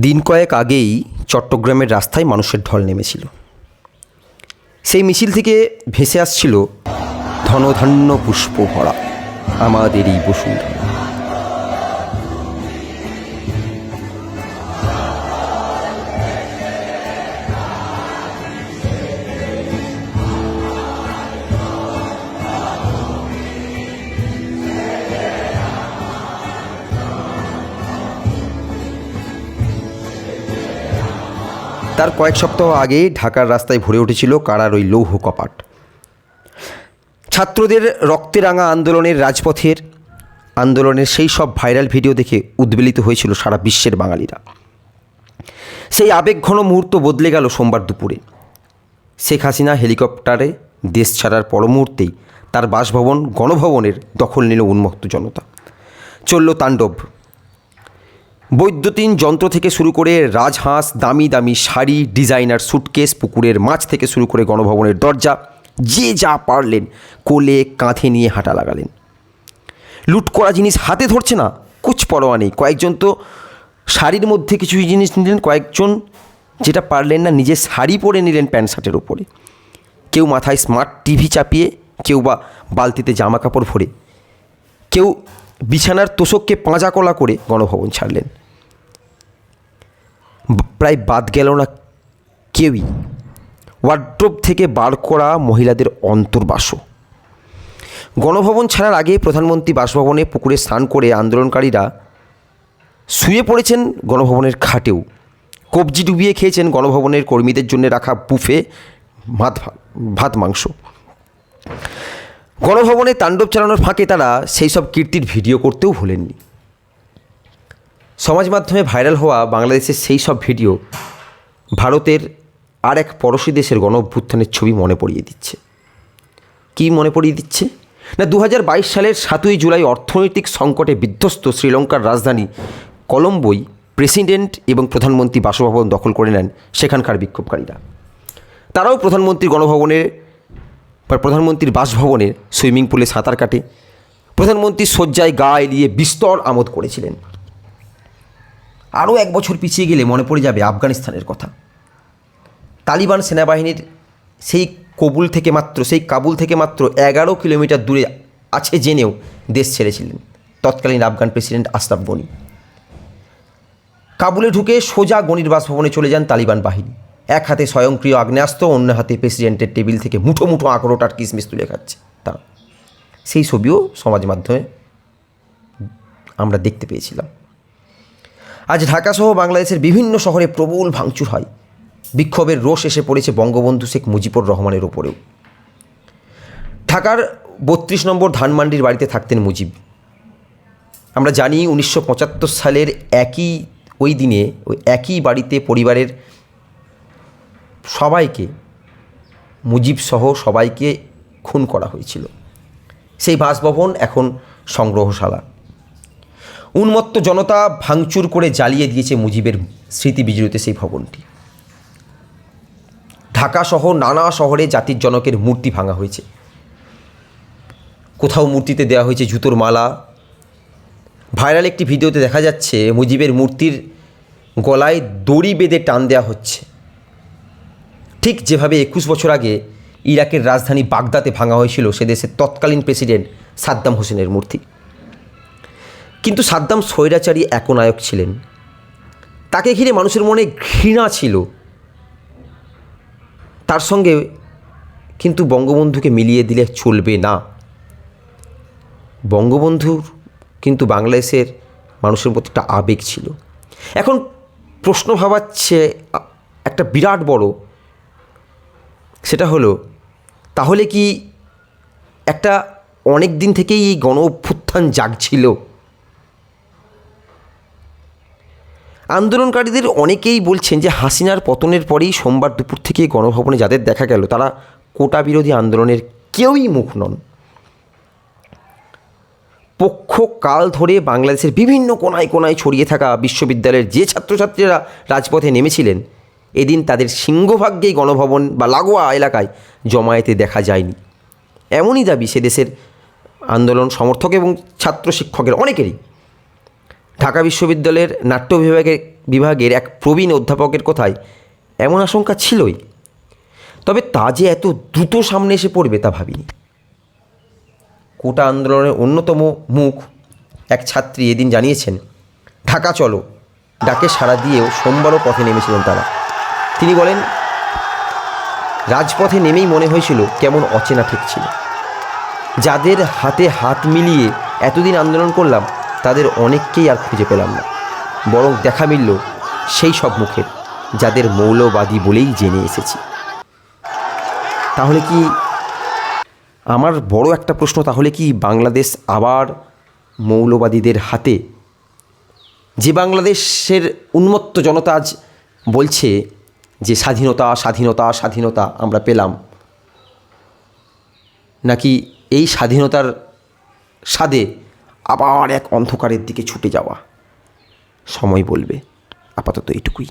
দিন কয়েক আগেই চট্টগ্রামের রাস্তায় মানুষের ঢল নেমেছিল। সেই মিছিল থেকে ভেসে আসছিল ধনধান্য পুষ্প ভরা আমাদের এই বসুন্ধরা। তার কয়েক সপ্তাহ আগে ঢাকার রাস্তায় ভরে উঠেছিল কারার ওই লৌহ কপাট। ছাত্রদের রক্তে রাঙা আন্দোলনের রাজপথের, আন্দোলনের সেই সব ভাইরাল ভিডিও দেখে উদ্বেলিত হয়েছিল সারা বিশ্বের বাঙালিরা। সেই আবেগঘন মুহূর্ত বদলে গেল সোমবার দুপুরে। শেখ হাসিনা হেলিকপ্টারে দেশ ছাড়ার পর মুহূর্তেই তার বাসভবন, গণভবনের দখল নিল উন্মুক্ত জনতা। চলল তাণ্ডব। বৈদ্যুতিন যন্ত্র থেকে শুরু করে রাজহাঁস, দামি দামি শাড়ি, ডিজাইনার সুটকেস, পুকুরের মাছ থেকে শুরু করে গণভবনের দরজা, যে যা পারলেন কোলে কাঁধে নিয়ে হাঁটা লাগালেন। লুট করা জিনিস হাতে ধরছে না কুচ পরোয়া নেই। কয়েকজন তো শাড়ির মধ্যে কিছু জিনিস নিলেন, কয়েকজন যেটা পারলেন না নিজে শাড়ি পরে নিলেন প্যান্ট শার্টের ওপরে কেউ মাথায় স্মার্ট টিভি চাপিয়ে, কেউ বা বালতিতে জামা কাপড় ভরে, কেউ বিছানার তোষককে পাঁজা কলা করে গণভবন ছাড়লেন। প্রায় বাদ গেল না কেউই। ওয়ার্ড্রোব থেকে বার করা মহিলাদের অন্তর্বাসও। গণভবন ছাড়ার আগে প্রধানমন্ত্রী বাসভবনে পুকুরে স্নান করে আন্দোলনকারীরা শুয়ে পড়েছেন গণভবনের খাটেও। কবজি ডুবিয়ে খেয়েছেন গণভবনের কর্মীদের জন্য রাখা বুফে, ভাত ভাত, মাংস। গণভবনে তাণ্ডব চালানোর ফাঁকে তারা সেই সব কীর্তির ভিডিও করতেও ভুলেননি। সমাজ মাধ্যমে ভাইরাল হওয়া বাংলাদেশের সেই সব ভিডিও ভারতের আর এক পড়োশী দেশের গণ অভ্যুত্থানের ছবি মনে পড়িয়ে দিচ্ছে। কী মনে পড়িয়ে দিচ্ছে? না দু হাজার বাইশ সালের সাতই জুলাই অর্থনৈতিক সংকটে বিধ্বস্ত শ্রীলঙ্কার রাজধানী কলম্বোই প্রেসিডেন্ট এবং প্রধানমন্ত্রী বাসভবন দখল করে নেন সেখানকার বিক্ষোভকারীরা। তারাও প্রধানমন্ত্রীর গণভবনের বা প্রধানমন্ত্রীর বাসভবনের সুইমিং পুলে সাঁতার কাটে। প্রধানমন্ত্রী শয্যায় গা এলিয়ে বিস্তর আমোদ করেছিলেন। আরও এক বছর পিছিয়ে গেলে মনে পড়ে যাবে আফগানিস্তানের কথা। তালিবান সেনাবাহিনীর সেই কবুল থেকে মাত্র, সেই কাবুল থেকে মাত্র এগারো কিলোমিটার দূরে আছে জেনেও দেশ ছেড়েছিলেন তৎকালীন আফগান প্রেসিডেন্ট আশরাফ গনি। কাবুলে ঢুকে সোজা গনির বাসভবনে চলে যান তালিবান বাহিনী। এক হাতে স্বয়ংক্রিয় আগ্নেয়াস্ত্র, অন্য হাতে প্রেসিডেন্টের টেবিল থেকে মুঠো মুঠো আঁকড়োট আর কিসমিস তুলে খাচ্ছে তারা। সেই ছবিও সমাজ মাধ্যমে আমরা দেখতে পেয়েছিলাম। আজ ঢাকাসহ বাংলাদেশের বিভিন্ন শহরে প্রবল ভাঙচুর হয়। বিক্ষোভের রোষ এসে পড়েছে বঙ্গবন্ধু শেখ মুজিবুর রহমানের ওপরেও ঢাকার বত্রিশ নম্বর ধানমান্ডির বাড়িতে থাকতেন মুজিব। আমরা জানি উনিশশো পঁচাত্তর সালের একই, ওই দিনে, ওই একই বাড়িতে পরিবারের সবাইকে, মুজিব সহ সবাইকে খুন করা হয়েছিল। সেই বাসভবন এখন সংগ্রহশালা। উন্মত্ত জনতা ভাঙচুর করে জ্বালিয়ে দিয়েছে মুজিবের স্মৃতি বিজড়িত সেই ভবনটি। ঢাকা সহ নানা শহরে জাতির জনকের মূর্তি ভাঙা হয়েছে। কোথাও মূর্তিতে দেওয়া হয়েছে জুতোর মালা। ভাইরাল একটি ভিডিওতে দেখা যাচ্ছে, মুজিবের মূর্তির গলায় দড়ি বেঁধে টান দেওয়া হচ্ছে। ঠিক যেভাবে একুশ বছর আগে ইরাকের রাজধানী বাগদাতে ভাঙা হয়েছিল, সে দেশের তৎকালীন প্রেসিডেন্ট সাদ্দাম হোসেনের মূর্তি। কিন্তু সাদ্দাম স্বৈরাচারী একনায়ক ছিলেন। তাকে ঘিরে মানুষের মনে ঘৃণা ছিল। তার সঙ্গে কিন্তু বঙ্গবন্ধুকে মিলিয়ে দিলে চলবে না। বঙ্গবন্ধুর কিন্তু বাংলাদেশের মানুষের প্রতি একটা আবেগ ছিল। এখন প্রশ্ন ভাবাচ্ছে একটা বিরাট বড়। সেটা হলো, তাহলে কি একটা অনেক দিন থেকেই এই গণ অভ্যুত্থান জাগছিল? আন্দোলনকারীদের অনেকেই বলছেন যে হাসিনার পতনের পরেই সোমবার দুপুর থেকে গণভবনে যাদের দেখা গেল, তারা কোটা বিরোধী আন্দোলনের কেউই মুখ নন। পক্ষ কাল ধরে বাংলাদেশের বিভিন্ন কোনায় কোনায় ছড়িয়ে থাকা বিশ্ববিদ্যালয়ের যে ছাত্রছাত্রীরা রাজপথে নেমেছিলেন, এদিন তাদের সিংহভাগ্যেই গণভবন বা লাগোয়া এলাকায় জমায়েতে দেখা যায়নি। এমনই দাবি সে দেশের আন্দোলন সমর্থক এবং ছাত্র শিক্ষকের অনেকেরই। ঢাকা বিশ্ববিদ্যালয়ের নাট্য বিভাগের বিভাগের এক প্রবীণ অধ্যাপকের কথায় এমন আশঙ্কা ছিলই। তবে তা যে এত দ্রুত সামনে এসে পড়বে তা ভাবিনি। কোটা আন্দোলনের অন্যতম মুখ এক ছাত্রী এদিন জানিয়েছেন, ঢাকা চলো, ডাকে সাড়া দিয়েও সোমবারও পথে নেমেছিলেন তারা। তিনি বলেন, রাজপথে নেমেই মনে হয়েছিল কেমন অচেনা ঠেকছিল যাদের হাতে হাত মিলিয়ে এতদিন আন্দোলন করলাম তাদের অনেককেই আর খুঁজে পেলাম না। বরং দেখা মিলল সেই সব মুখের, যাদের মৌলবাদী বলেই জেনে এসেছি। তাহলে কি আমার বড় একটা প্রশ্ন, তাহলে কি বাংলাদেশ আবার মৌলবাদীদের হাতে? যে বাংলাদেশের উন্মত্ত জনতা আজ বলছে যে স্বাধীনতা স্বাধীনতা স্বাধীনতা আমরা পেলাম, নাকি এই স্বাধীনতার স্বাদে আবার এক অন্ধকারের দিকে ছুটে যাওয়া। সময় বলবে আপাতত এইটুকুই।